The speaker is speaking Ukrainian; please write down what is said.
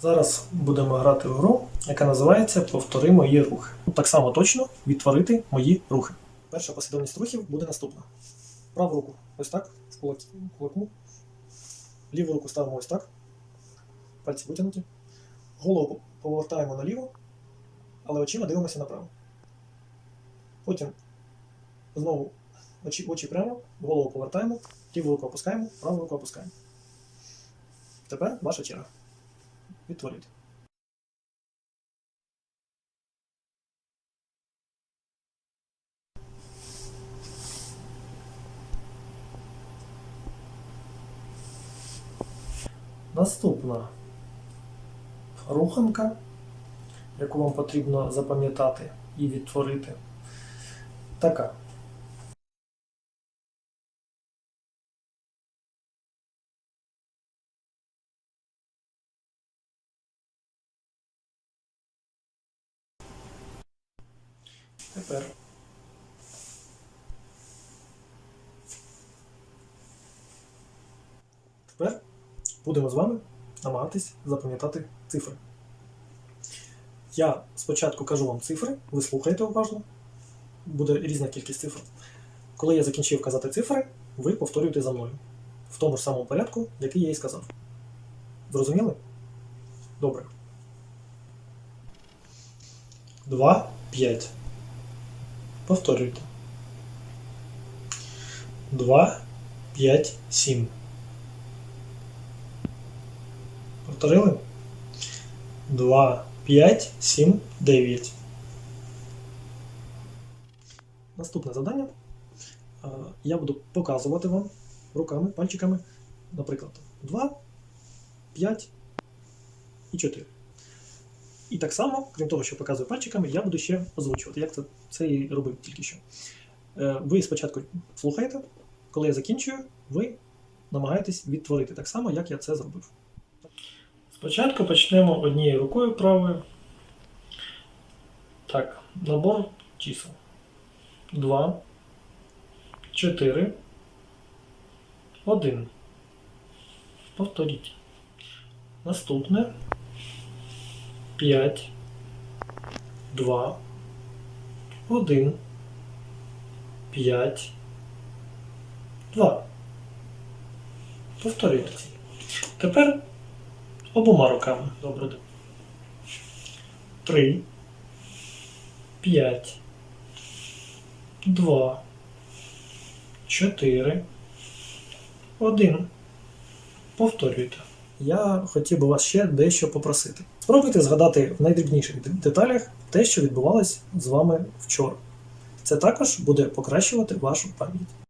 Зараз будемо грати в гру, яка називається Повтори мої рухи. Так само точно відтворити мої рухи. Перша послідовність рухів буде наступна. Праву руку ось так, в кулак- в кулаку. Ліву руку ставимо ось так. Пальці витягнуті. Голову повертаємо наліво, але очима дивимося направо. Потім знову очі, очі прямо, голову повертаємо, ліву руку опускаємо, праву руку опускаємо. Тепер ваша черга. Відтворити. Наступна руханка, яку вам потрібно запам'ятати і відтворити. Така. Тепер Тепер будемо з вами намагатись запам'ятати цифри. Я спочатку кажу вам цифри, ви слухаєте уважно, буде різна кількість цифр. Коли я закінчив казати цифри, ви повторюєте за мною в тому ж самому порядку, який я і сказав. Зрозуміли? Добре. 2, 5. Повторюйте. 2, 5, 7. Повторили? 2, 5, 7, 9. Наступне завдання. Я буду показувати вам руками, пальчиками, наприклад, 2, 5 і 4. І так само, крім того, що показую пальчиками, я буду ще озвучувати, як це, це і робив тільки що. Е, Ви спочатку слухаєте, коли я закінчую, ви намагаєтесь відтворити так само, як я це зробив. Спочатку почнемо однією рукою правою. Так, набор чисел. 2, 4, 1. Повторіть. Наступне 5, 2, 1, 5, 2. Повторюйте. Тепер обома руками. Добре. Три, п'ять, два, чотири, один. Повторюйте. Я хотів би вас ще дещо попросити. Спробуйте згадати в найдрібніших деталях те, що відбувалось з вами вчора. Це також буде покращувати вашу пам'ять.